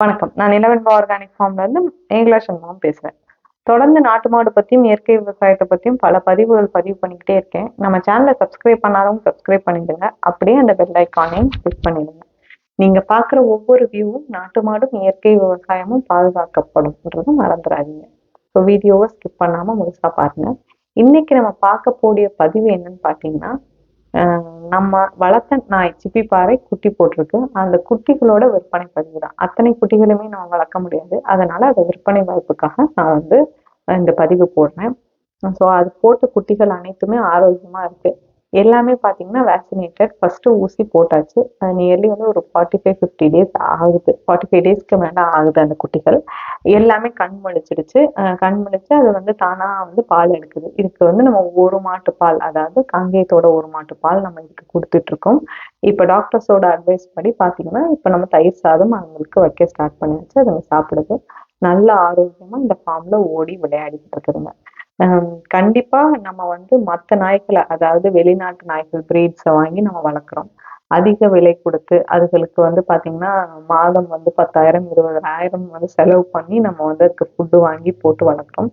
வணக்கம். நான் நிலவென்பா ஆர்கானிக் ஃபார்ம்ல இருந்து இங்கிலீஷ் மாம் பேசுறேன். தொடர்ந்து நாட்டு மாடு பத்தியும் இயற்கை விவசாயத்தை பத்தியும் பல பதிவுகள் பதிவு பண்ணிக்கிட்டே இருக்கேன். நம்ம சேனலை சப்ஸ்கிரைப் பண்ணாதவங்க சப்ஸ்கிரைப் பண்ணிடுங்க. அப்படியே அந்த பெல் ஐக்கானையும் கிளிக் பண்ணிடுங்க. நீங்க பாக்குற ஒவ்வொரு வியூவும் நாட்டு மாடும் இயற்கை விவசாயமும் பாதுகாக்கப்படும்ன்றது மறந்துடாதீங்க. ஸோ வீடியோவை ஸ்கிப் பண்ணாம முழுசா பாருங்க. இன்னைக்கு நம்ம பார்க்க போடிய பதிவு என்னன்னு பார்த்தீங்கன்னா நம்ம வளர்த்த நாய் சிப்பிப்பாறை குட்டி போட்டிருக்கு. அந்த குட்டிகளோட விற்பனை பதிவு தான். அத்தனை குட்டிகளுமே நம்ம வளர்க்க முடியாது. அதனால அதை விற்பனை வாய்ப்புக்காக நான் வந்து இந்த பதிவு போடுறேன். ஸோ அது போட்ட குட்டிகள் அனைத்துமே ஆரோக்கியமா இருக்கு. எல்லாமே பார்த்தீங்கன்னா வேக்சினேட்டட் ஃபர்ஸ்ட் ஊசி போட்டாச்சு. நியர்லி வந்து ஒரு ஃபார்ட்டி ஃபைவ் ஃபிஃப்டி டேஸ் ஆகுது. ஃபார்ட்டி ஃபைவ் டேஸ்க்கு மேலே ஆகுது அந்த குட்டிகள். எல்லாமே கண் முழிச்சிடுச்சு. அஹ் கண் முழிச்சு அது வந்து தானா வந்து பால் எடுக்குது. இதுக்கு வந்து நம்ம ஒரு மாட்டு பால் அதாவது காங்கேயத்தோட ஒரு மாட்டு பால் நம்ம இதுக்கு கொடுத்துட்டு இருக்கோம் இப்போ டாக்டர்ஸோட அட்வைஸ் படி பார்த்தீங்கன்னா இப்போ நம்ம தயிர் சாதம் அவங்களுக்கு வைக்க ஸ்டார்ட் பண்ணியாச்சு. அதுங்க சாப்பிடுது நல்ல ஆரோக்கியமா இந்த ஃபார்ம்ல ஓடி விளையாடிக்கிட்டு இருக்குதுங்க. ஹம் கண்டிப்பா நம்ம வந்து மற்ற நாய்களை அதாவது வெளிநாட்டு நாய்கள் பிரீட்ஸை வாங்கி நம்ம வளர்க்குறோம். அதிக விலை கொடுத்து அதுகளுக்கு வந்து பார்த்தீங்கன்னா மாதம் வந்து பத்தாயிரம் இருபதாயிரம் வந்து செலவு பண்ணி நம்ம வந்து அதுக்கு ஃபுட்டு வாங்கி போட்டு வளர்க்குறோம்.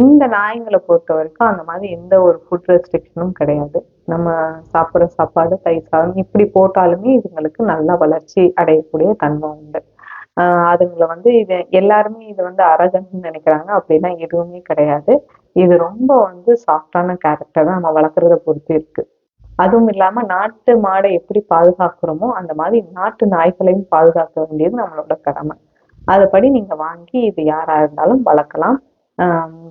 இந்த நாய்ங்களை பொறுத்த வரைக்கும் அந்த மாதிரி எந்த ஒரு ஃபுட் ரெஸ்ட்ரிக்ஷனும் கிடையாது. நம்ம சாப்பிட்ற சாப்பாடு தயிர் சாதம் இப்படி போட்டாலுமே இதுங்களுக்கு நல்ல வளர்ச்சி அடையக்கூடிய தன்மை உண்டு. அதுங்களை வந்து இது எல்லாருமே இது வந்து அரகன்னு நினைக்கிறாங்க. அப்படின்னா எதுவுமே கிடையாது. இது ரொம்ப வந்து சாஃப்டான கேரக்டர் தான் நம்ம வளர்க்குறத பொறுத்து இருக்குது அதுவும் இல்லாம நாட்டு மாடை எப்படி பாதுகாக்கிறோமோ அந்த மாதிரி நாட்டு நாய்களையும் பாதுகாக்க வேண்டியது நம்மளோட கடமை. அதுபடி நீங்க வாங்கி இது யாரா இருந்தாலும் வளர்க்கலாம்.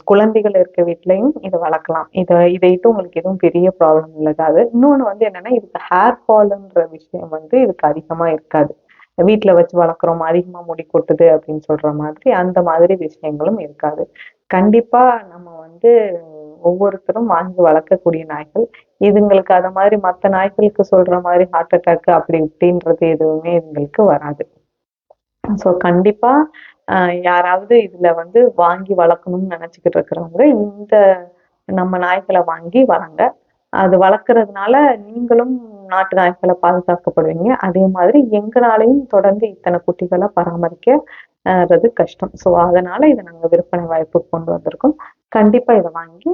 குழந்தைகள் இருக்க வீட்லையும் இதை வளர்க்கலாம். இதை இதைட்டு உங்களுக்கு எதுவும் பெரிய ப்ராப்ளம் இல்லதாது இன்னொன்று வந்து என்னன்னா இதுக்கு ஹேர் ஃபால்ன்ற விஷயம் வந்து இதுக்கு அதிகமாக இருக்காது. வீட்டில் வச்சு வளர்க்குறோம் அதிகமாக முடி கொட்டுது அப்படின்னு சொல்ற மாதிரி அந்த மாதிரி விஷயங்களும் இருக்காது. கண்டிப்பாக நம்ம வந்து ஒவ்வொருத்தரும் வாங்கி வளர்க்கக்கூடிய நாய்கள். இதுங்களுக்கு அது மாதிரி மற்ற நாய்களுக்கு சொல்ற மாதிரி ஹார்ட் அட்டாக் அப்படி இப்படின்றது எதுவுமே இதுங்களுக்கு வராது. ஸோ கண்டிப்பா யாராவது இதுல வந்து வாங்கி வளர்க்கணும்னு நினைச்சுக்கிட்டு இருக்கிறவங்க இந்த நம்ம நாய்களை வாங்கி வளங்க. அது வளர்க்கறதுனால நீங்களும் நாட்டு நாய்களை பாதுகாக்கப்படுவீங்க. அதே மாதிரி எங்களாலையும் தொடர்ந்து இத்தனை குட்டிகளை பராமரிக்கிறது கஷ்டம். ஸோ அதனால இதை நாங்கள் விற்பனை வாய்ப்பு கொண்டு வந்திருக்கோம். கண்டிப்பா இதை வாங்கி